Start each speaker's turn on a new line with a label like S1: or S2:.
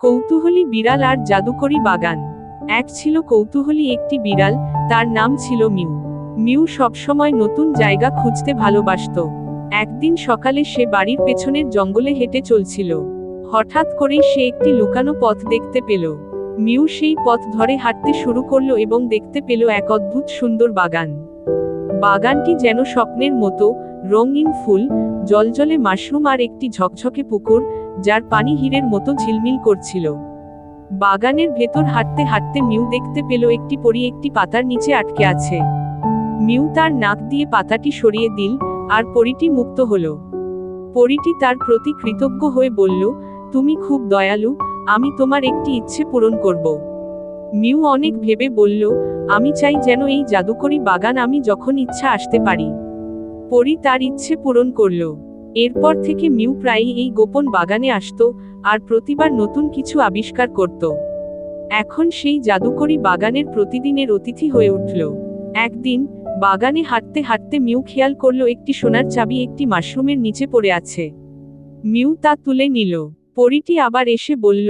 S1: কৌতূহলী বিড়াল আর জাদুকরি বাগান। এক ছিল কৌতূহলী একটি বিড়াল, তার নাম ছিল মিউ। মিউ সবসময় নতুন জায়গা খুঁজতে ভালোবাসতো। একদিন সকালে সে বাড়ির পেছনের জঙ্গলে হেঁটে চলছিল। হঠাৎ করেই সে একটি লুকানো পথ দেখতে পেল। মিউ সেই পথ ধরে হাঁটতে শুরু করল এবং দেখতে পেল এক অদ্ভুত সুন্দর বাগান। বাগানটি যেন স্বপ্নের মতো, রঙিন ফুল, জলজলে মাশরুম আর একটি ঝকঝকে পুকুর যার পানি হীরের মতো ঝিলমিল করছিল। বাগানের ভেতর হাঁটতে হাঁটতে মিউ দেখতে পেল একটি পরি একটি পাতার নিচে আটকে আছে। মিউ তার নাক দিয়ে পাতাটি সরিয়ে দিল, আর পরিটি মুক্ত হল। পরীটি তার প্রতি কৃতজ্ঞ হয়ে বলল, তুমি খুব দয়ালু, আমি তোমার একটি ইচ্ছে পূরণ করব। মিউ অনেক ভেবে বলল, আমি চাই যেন এই জাদুকরি বাগান আমি যখন ইচ্ছা আসতে পারি। পরি তার ইচ্ছে পূরণ করল। এরপর থেকে মিউ প্রায়ই এই গোপন বাগানে আসত আর প্রতিবার নতুন কিছু আবিষ্কার করত। এখন সেই জাদুকরী বাগানের প্রতিদিনের অতিথি হয়ে উঠল। একদিন, বাগানে হাঁটতে হাঁটতে মিউ খেয়াল করল একটি সোনার চাবি একটি মাশরুমের নিচে পড়ে আছে। মিউ তা তুলে নিল। পরিটি আবার এসে বলল